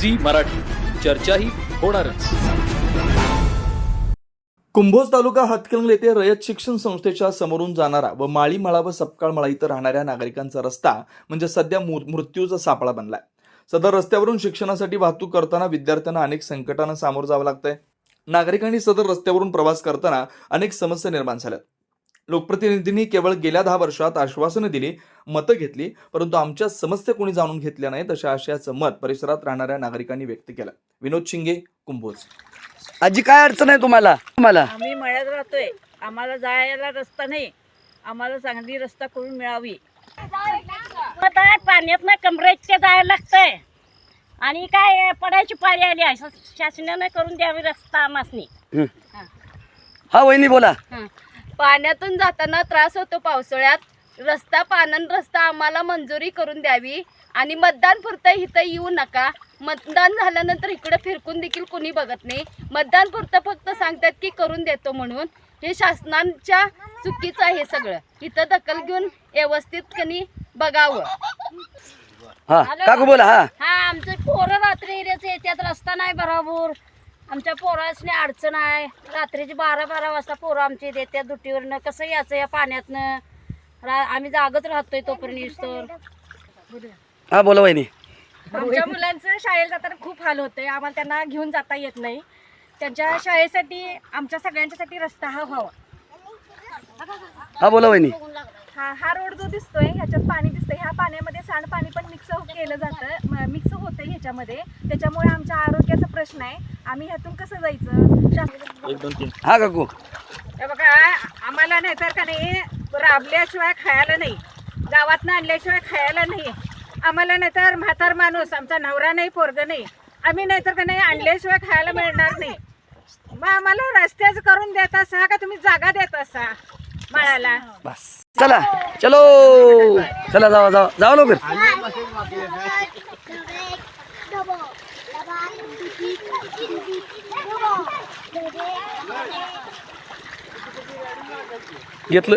Zee Marathi. चर्चाही होणारच. कुंभोज तालुका हातकणंगले येथे रयत शिक्षण संस्थेच्या समोरून जाणारा व माळी मळा व सपकाळ मळा इथं राहणाऱ्या नागरिकांचा रस्ता म्हणजे सध्या मृ- मृत्यूचा सापळा बनलाय. सदर रस्त्यावरून शिक्षणासाठी वाहतूक करताना विद्यार्थ्यांना अनेक संकटांना सामोरं जावं लागतंय. नागरिकांनी सदर रस्त्यावरून प्रवास करताना अनेक समस्या निर्माण झाल्यात. लोकप्रतिनिधींनी केवळ गेल्या दहा वर्षात आश्वासनं दिली मतं घेतली परंतु आमच्या समस्या कोणी जाणून घेतल्या नाहीत अशा आशयाचं मत परिसरात राहणाऱ्या नागरिकांनी व्यक्त केलं. विनोद शिंगे कुंभोज. आजी काय अडचण आहे तुम्हाला? तुम्हाला? आम्ही मळ्यात राहतोय. आम्हाला जायला रस्ता नाही. आम्हाला चांगली रस्ता करून मिळावी. पाण्यात ना कमरेच्या जायला लागतंय. आणि काय पडायची पाळी आली आहे. शासनानं करून द्यावी रस्ता आमासनी हा. वहिनी बोला. पाण्यातून जाताना त्रास होतो पावसाळ्यात. रस्ता पानन रस्ता आम्हाला मंजुरी करून द्यावी. आणि मतदान पुरतं इथं येऊ नका. मतदान झाल्यानंतर इकडे फिरकून देखील कोणी बघत नाही. मतदान पुरतं फक्त सांगतात की करून देतो म्हणून. हे शासनाच्या चुकीचं आहे सगळं. इथं दखल घेऊन व्यवस्थित कनी बघावं. हा काकू बोला हा. हा आमचे पोरं रात्री येतात रस्ता नाही बरोबर. आमच्या पोरासने अडचण आहे. रात्रीची बारा बारा वाजता पोरं आमची येतात. दुटीवरनं कसं यायचं या पाण्यातनं? रा आम्ही जागच राहतोय तोपर्यंत येऊस्तोवर हा बोला वहिनी. आमच्या मुलांचं शाळेला जाताना खूप हाल होते आम्हाला त्यांना घेऊन जाता येत नाही. त्यांच्या शाळेसाठी आमच्या सगळ्यांच्यासाठी रस्ता हा व्हावा. हा बोला वहिनी. हा हा रोड जो दिसतोय ह्याच्यात पाणी दिसतंय. ह्या पाण्यामध्ये सांडपाणी पण मिक्स केलं जातं. मिक्स होतंय ह्याच्यामध्ये. त्याच्यामुळे आमच्या आरोग्याचा प्रश्न आहे. आम्ही ह्यातून कसं जायचं? हा काकू. हे बघा आम्हाला नाही तर का नाही राबल्याशिवाय खायला नाही. गावातनं आणल्याशिवाय खायला नाही. आम्हाला नाही तर म्हातार माणूस आमचा नवरा नाही पोरग नाही. आम्ही नाही तर का नाही आणल्याशिवाय खायला मिळणार नाही. मग आम्हाला रस्त्याच करून देत असा का तुम्ही जागा देत असा? मळाला बस. चला. चलो. चला जावा जावा. जावा लवकर. घेतलं.